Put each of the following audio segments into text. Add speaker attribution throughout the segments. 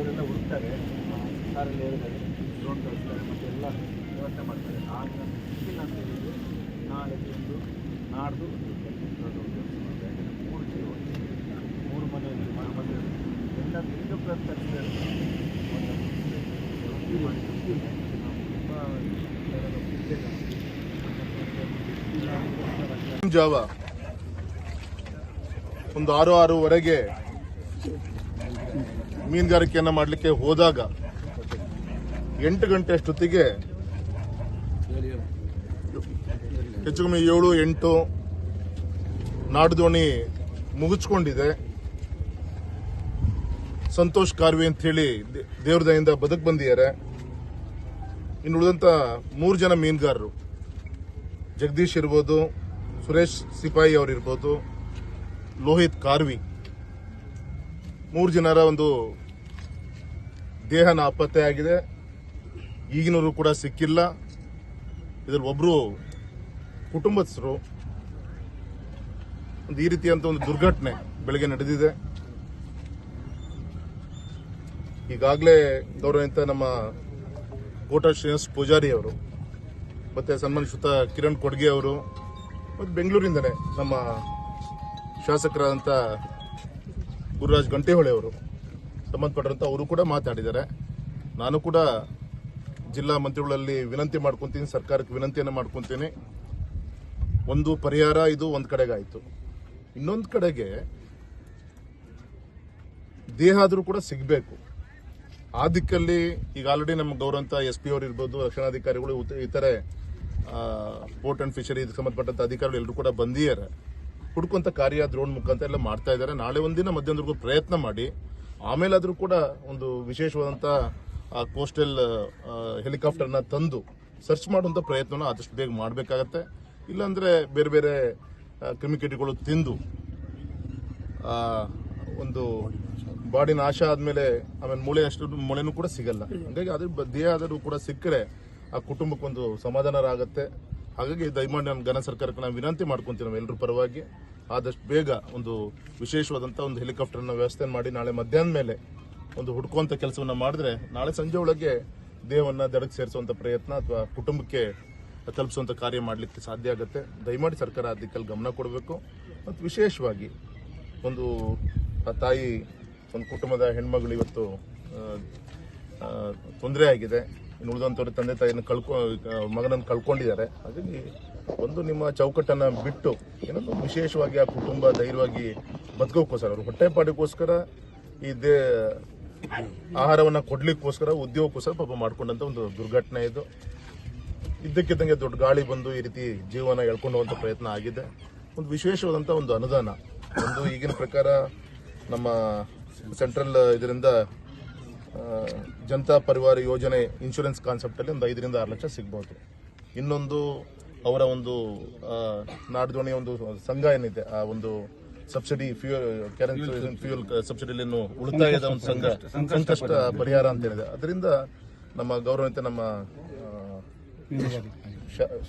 Speaker 1: ಇವರೆಲ್ಲ ಹುಡುಕ್ತಾರೆ. ಕಾರಲ್ಲಿ ಹೇಳಿದ್ದಾರೆ. ಡ್ರೋನ್ ಕಳಿಸ್ತಾರೆ ಮತ್ತು ಎಲ್ಲ ವ್ಯವಸ್ಥೆ ಮಾಡ್ತಾರೆ. ಆಗ ಇಲ್ಲ ಅಂತ ಹೇಳಿದರೆ ನಾಳೆ ಒಂದು ನಾಡ್ದು ಒಂದು ಮೂರು ಜೀವ ಮೂರು ಮನೆಯಲ್ಲಿ ಮನೆ ಮನೆ ಎಲ್ಲ ಫಿಂಗರ್ ಪ್ರಿಂಟ್ ತೆಗೆಸಿದ್ದಾರೆ
Speaker 2: ಜಾವ. ಒಂದು ಆರು ಆರೂವರೆಗೆ ಮೀನುಗಾರಿಕೆಯನ್ನು ಮಾಡಲಿಕ್ಕೆ ಹೋದಾಗ ಎಂಟು ಗಂಟೆ ಅಷ್ಟೊತ್ತಿಗೆ ಹೆಚ್ಚು ಕಮ್ಮಿ ಏಳು, ಎಂಟು ನಾಡುದೋಣಿ ಮುಗಿಸ್ಕೊಂಡಿದೆ. ಸಂತೋಷ್ ಕಾರ್ವಿ ಅಂತ ಹೇಳಿ ದೇ- ದೇವ್ರ ದಯಿಂದ ಬದುಕು ಬಂದಿದ್ದಾರೆ. ಇನ್ನು ಉಳಿದಂಥ ಮೂರು ಜನ ಮೀನುಗಾರರು. ಜಗದೀಶ್ ಇರ್ಬೋದು, ಸುರೇಶ್ ಸಿಪಾಯಿ ಅವರಿರ್ಬೋದು, ಲೋಹಿತ್ ಕಾರ್ವಿ. ಮೂರು ಜನರ ಒಂದು ದೇಹ ನಾಪತ್ತೆ ಆಗಿದೆ. ಈಗಿನವರು ಕೂಡ ಸಿಕ್ಕಿಲ್ಲ. ಇದರಲ್ಲಿ ಒಬ್ರು ಕುಟುಂಬಸ್ಥರು. ಒಂದು ಈ ರೀತಿಯಂತ ಒಂದು ದುರ್ಘಟನೆ ಬೆಳಗ್ಗೆ ನಡೆದಿದೆ. ಈಗಾಗಲೇ ಗೌರವಿತ ನಮ್ಮ ಕೋಟ ಶ್ರೀನಿವಾಸ್ ಪೂಜಾರಿ ಅವರು, ಮತ್ತೆ ಸನ್ಮಾನಿತ ಕಿರಣ್ ಕೊಡ್ಗೆ ಅವರು, ಮತ್ತು ಬೆಂಗಳೂರಿಂದನೇ ನಮ್ಮ ಶಾಸಕರಾದಂಥ ಗುರುರಾಜ್ ಗಂಟೆಹೊಳೆ ಅವರು ಸಂಬಂಧಪಟ್ಟಂತ ಅವರು ಕೂಡ ಮಾತಾಡಿದ್ದಾರೆ. ನಾನು ಕೂಡ ಜಿಲ್ಲಾ ಮಂತ್ರಿಗಳಲ್ಲಿ ವಿನಂತಿ ಮಾಡ್ಕೊತೀನಿ, ಸರ್ಕಾರಕ್ಕೆ ವಿನಂತಿಯನ್ನು ಮಾಡ್ಕೊತೀನಿ. ಒಂದು ಪರಿಹಾರ, ಇದು ಒಂದು ಕಡೆಗಾಯಿತು. ಇನ್ನೊಂದು ಕಡೆಗೆ ದೇಹ ಆದರೂ ಕೂಡ ಸಿಗಬೇಕು. ಆ ದಿಕ್ಕಲ್ಲಿ ಈಗ ಆಲ್ರೆಡಿ ನಮ್ಮ ಗೌರವಂತ ಎಸ್ ಪಿ ಅವರು ಇರ್ಬೋದು, ರಕ್ಷಣಾಧಿಕಾರಿಗಳು, ಇತರೆ ಪೋರ್ಟ್ ಅಂಡ್ ಫಿಶರಿ ಸಂಬಂಧಪಟ್ಟಂತ ಅಧಿಕಾರಿಗಳು ಎಲ್ಲರೂ ಕೂಡ ಬಂದಿದ್ದಾರೆ. ಹುಡುಕುವಂತ ಕಾರ್ಯ ದ್ರೋಣ್ ಮುಖಾಂತರ ಎಲ್ಲ ಮಾಡ್ತಾ ಇದ್ದಾರೆ. ನಾಳೆ ಒಂದಿನ ಮಧ್ಯಾಹ್ನದವರೆಗೂ ಪ್ರಯತ್ನ ಮಾಡಿ. ಆಮೇಲಾದ್ರೂ ಕೂಡ ಒಂದು ವಿಶೇಷವಾದಂತ ಕೋಸ್ಟಲ್ ಹೆಲಿಕಾಪ್ಟರ್ನ ತಂದು ಸರ್ಚ್ ಮಾಡುವಂತ ಪ್ರಯತ್ನನ ಆದಷ್ಟು ಬೇಗ ಮಾಡಬೇಕಾಗತ್ತೆ. ಇಲ್ಲಾಂದ್ರೆ ಬೇರೆ ಬೇರೆ ಕ್ರಿಮಿಕೇಟಿಗಳು ತಿಂದು ಒಂದು ಬಾಡಿ ನಾಶ ಆದ್ಮೇಲೆ ಆಮೇಲೆ ಮೂಳೆ ಅಷ್ಟು ಮೂಳೆನೂ ಕೂಡ ಸಿಗಲ್ಲ. ಹಾಗಾಗಿ ಅದ್ರ ದೇಹ ಆದರೂ ಕೂಡ ಸಿಕ್ಕರೆ ಆ ಕುಟುಂಬಕ್ಕೊಂದು ಸಮಾಧಾನರಾಗತ್ತೆ. ಹಾಗಾಗಿ ದಯಮಾಡಿ ನಾನು ಘನ ಸರ್ಕಾರಕ್ಕೆ ನಾವು ವಿನಂತಿ ಮಾಡ್ಕೊಂತೀವಿ ನಾವು ಎಲ್ಲರೂ ಪರವಾಗಿ. ಆದಷ್ಟು ಬೇಗ ಒಂದು ವಿಶೇಷವಾದಂಥ ಒಂದು ಹೆಲಿಕಾಪ್ಟರ್ನ ವ್ಯವಸ್ಥೆ ಮಾಡಿ ನಾಳೆ ಮಧ್ಯಾಹ್ನ ಮೇಲೆ ಒಂದು ಹುಡುಕುವಂಥ ಕೆಲಸವನ್ನು ಮಾಡಿದ್ರೆ ನಾಳೆ ಸಂಜೆ ಒಳಗೆ ದೇಹವನ್ನು ದಡಕ್ಕೆ ಸೇರಿಸುವಂಥ ಪ್ರಯತ್ನ ಅಥವಾ ಕುಟುಂಬಕ್ಕೆ ತಲುಪಿಸುವಂಥ ಕಾರ್ಯ ಮಾಡಲಿಕ್ಕೆ ಸಾಧ್ಯ ಆಗುತ್ತೆ. ದಯಮಾಡಿ ಸರ್ಕಾರ ಆ ದಿಕ್ಕಲ್ಲಿ ಗಮನ ಕೊಡಬೇಕು. ಮತ್ತು ವಿಶೇಷವಾಗಿ ಒಂದು ಆ ತಾಯಿ, ಒಂದು ಕುಟುಂಬದ ಹೆಣ್ಮಗಳು ಇವತ್ತು ತೊಂದರೆ ಆಗಿದೆ. ಇನ್ನು ಉಳಿದಂಥವ್ರ ತಂದೆ ತಾಯಿಯನ್ನು ಕಳ್ಕೊ ಮಗನನ್ನು ಕಳ್ಕೊಂಡಿದ್ದಾರೆ. ಹಾಗಾಗಿ ಒಂದು ನಿಮ್ಮ ಚೌಕಟ್ಟನ್ನು ಬಿಟ್ಟು ಏನೊಂದು ವಿಶೇಷವಾಗಿ ಆ ಕುಟುಂಬ ಧೈರ್ಯವಾಗಿ ಬದುಕೋಕ್ಕೋಸ್ಕರ ಅವರು ಹೊಟ್ಟೆಪಾಡಿಗೋಸ್ಕರ ಈ ದೇ ಆಹಾರವನ್ನು ಕೊಡ್ಲಿಕ್ಕೋಸ್ಕರ, ಉದ್ಯೋಗಕ್ಕೋಸ್ಕರ ಪಾಪ ಮಾಡ್ಕೊಂಡಂಥ ಒಂದು ದುರ್ಘಟನೆ ಇದು. ಇದ್ದಕ್ಕಿದ್ದಂಗೆ ದೊಡ್ಡ ಗಾಳಿ ಬಂದು ಈ ರೀತಿ ಜೀವನ ಎಳ್ಕೊಂಡು ಹೋಗುವಂಥ ಪ್ರಯತ್ನ ಆಗಿದೆ. ಒಂದು ವಿಶೇಷವಾದಂಥ ಒಂದು ಅನುದಾನ. ಒಂದು ಈಗಿನ ಪ್ರಕಾರ ನಮ್ಮ ಸೆಂಟ್ರಲ್ ಇದರಿಂದ ಜನತಾ ಪರಿವಾರ ಯೋಜನೆ ಇನ್ಶೂರೆನ್ಸ್ ಕಾನ್ಸೆಪ್ಟಲ್ಲಿ ಒಂದು ಐದರಿಂದ ಆರು ಲಕ್ಷ ಸಿಗ್ಬೋದು. ಇನ್ನೊಂದು ಅವರ ಒಂದು ನಾಡದೋಣಿಯ ಒಂದು ಸಂಘ ಏನಿದೆ ಆ ಒಂದು ಸಬ್ಸಿಡಿ ಫ್ಯೂಯಲ್ ಕ್ಯಾರೆನ್ ಫ್ಯೂಯಲ್ ಸಬ್ಸಿಡಿಯಲ್ಲಿ ಉಳಿತಾಯದ ಒಂದು ಸಂಘ. ಸಂಕಷ್ಟ ಪರಿಹಾರ ಅಂತ ಹೇಳಿದೆ. ಅದರಿಂದ ನಮ್ಮ ಗೌರವಿತ ನಮ್ಮ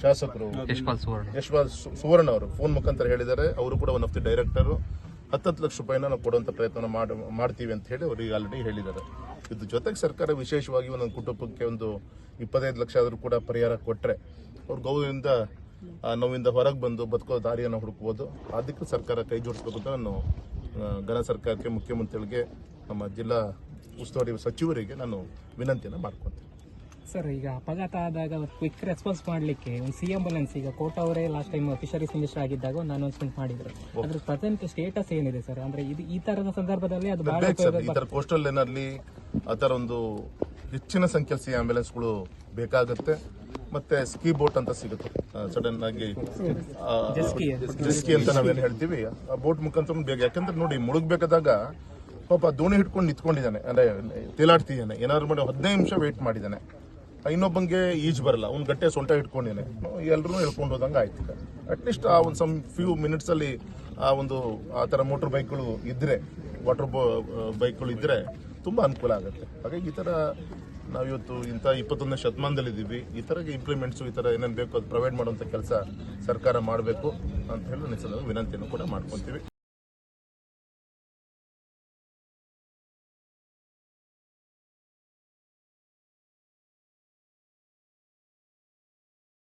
Speaker 2: ಶಾಸಕರು ಯಶ್ಪಾಲ್ ಶಾಸಕರು ಯಶ್ಪಾಲ್ ಸುವರ್ಣ ಅವರು ಫೋನ್ ಮುಖಾಂತರ ಹೇಳಿದ್ದಾರೆ. ಅವರು ಕೂಡ ಒನ್ ಆಫ್ ದಿ ಡೈರೆಕ್ಟರ್ ಹತ್ತತ್ತು ಲಕ್ಷ ರೂಪಾಯಿನ ನಾವು ಕೊಡುವಂಥ ಪ್ರಯತ್ನ ಮಾಡ, ಮಾಡ್ತೀವಿ ಅಂತ ಹೇಳಿ ಅವರಿಗೆ ಆಲ್ರೆಡಿ ಹೇಳಿದ್ದಾರೆ. ಇದ್ರ ಜೊತೆಗೆ ಸರ್ಕಾರ ವಿಶೇಷವಾಗಿ ಒಂದೊಂದು ಕುಟುಂಬಕ್ಕೆ ಒಂದು ಇಪ್ಪತ್ತೈದು ಲಕ್ಷ ಆದರೂ ಕೂಡ ಪರಿಹಾರ ಕೊಟ್ಟರೆ ಅವ್ರು ಗೌರವದಿಂದ ನೋವಿಂದ ಹೊರಗೆ ಬಂದು ಬದುಕೋ ದಾರಿಯನ್ನು ಹುಡುಕ್ಬೋದು. ಅದಕ್ಕೆ ಸರ್ಕಾರ ಕೈ ಜೋಡಿಸ್ಬೇಕು ಅಂತ ನಾನು ಗಣ ಸರ್ಕಾರಕ್ಕೆ, ಮುಖ್ಯಮಂತ್ರಿಗಳಿಗೆ, ನಮ್ಮ ಜಿಲ್ಲಾ ಉಸ್ತುವಾರಿ ಸಚಿವರಿಗೆ ನಾನು ವಿನಂತಿಯನ್ನು ಮಾಡ್ಕೊತೀನಿ.
Speaker 3: ಸರ್ ಈಗ ಅಪಘಾತ ಆದಾಗ ಕ್ವಿಕ್ ರೆಸ್ಪಾನ್ಸ್ ಮಾಡಲಿಕ್ಕೆ ಒಂದು ಸಿ ಆಂಬುಲೆನ್ಸ್ ಈಗ ಕೋಟ ಅವರೇ ಲಾಸ್ಟ್ ಟೈಮ್ ಫಿಶರೀಸ್ ಮಿನಿಸ್ಟರ್ ಆಗಿದ್ದಾಗ ಒಂದು ಅನೌನ್ಸ್ಮೆಂಟ್ ಮಾಡಿದ್ರು. ಅದ್ರ ಪ್ರೆಸೆಂಟ್ ಸ್ಟೇಟಸ್ ಏನಿದೆ ಸರ್ ಅಂದ್ರೆ ಇದು ಈ ತರದ ಸಂದರ್ಭದಲ್ಲಿ ಅದು ಬಹಳ
Speaker 2: ಈ ಕೋಸ್ಟಲ್ ಲೈನಲ್ಲಿ ಆ ಒಂದು ಹೆಚ್ಚಿನ ಸಂಖ್ಯೆ ಸಿ ಆಂಬ್ಯುಲೆನ್ಸ್ಗಳು ಬೇಕಾಗುತ್ತೆ. ಮತ್ತೆ ಸ್ಕೀ ಬೋಟ್ ಅಂತ ಸಿಗುತ್ತೆ. ಸಡನ್ ಆಗಿ ಜೆಸ್ಕಿ ಅಂತ ನಾವೇನು ಹೇಳ್ತೀವಿ. ಆ ಬೋಟ್ ಮುಖಾಂತರ ಬೇಗ ಯಾಕಂದ್ರೆ ನೋಡಿ ಮುಳುಗ್ಬೇಕಾದಾಗ ಪಾಪ ದೋಣಿ ಹಿಡ್ಕೊಂಡು ನಿಂತ್ಕೊಂಡಿದ್ದಾನೆ. ಅಂದ್ರೆ ತೇಲಾಡ್ತಿದ್ದಾನೆ. ಏನಾದ್ರು ಮಾಡಿ ಹದಿನೈದು ನಿಮಿಷ ವೇಟ್ ಮಾಡಿದ್ದಾನೆ. ಇನ್ನೊಬ್ಬಂಗೆ ಈಜ್ ಬರಲ್ಲ ಒಂದು ಗಟ್ಟೆ ಸೊಂಟ ಇಟ್ಕೊಂಡಿನಿ ಎಲ್ಲರೂ ಹೇಳ್ಕೊಂಡು ಹೋದಂಗೆ ಆಯ್ತು. ಅಟ್ಲೀಸ್ಟ್ ಆ ಒಂದು ಸಮ್ ಫ್ಯೂ ಮಿನಿಟ್ಸ್ ಅಲ್ಲಿ ಆ ಒಂದು ಆ ತರ ಮೋಟ್ರ್ ಬೈಕ್ಗಳು ಇದ್ದರೆ ವಾಟರ್ ಬೈಕ್ಗಳು ಇದ್ರೆ ತುಂಬಾ ಅನುಕೂಲ ಆಗುತ್ತೆ. ಹಾಗಾಗಿ ಈ ತರ ನಾವಿವತ್ತು ಇಂಥ ಇಪ್ಪತ್ತೊಂದನೇ ಶತಮಾನದಲ್ಲಿ ಇದ್ದೀವಿ ಈ ತರ ಇಂಪ್ಲಿಮೆಂಟ್ಸು ಈ ಥರ ಏನೇನು ಬೇಕು ಅದು ಪ್ರೊವೈಡ್ ಮಾಡುವಂಥ ಕೆಲಸ ಸರ್ಕಾರ ಮಾಡಬೇಕು ಅಂತ ಹೇಳಿ ನಾನು ವಿನಂತಿಯನ್ನು ಕೂಡ ಮಾಡ್ಕೊಂತೀವಿ.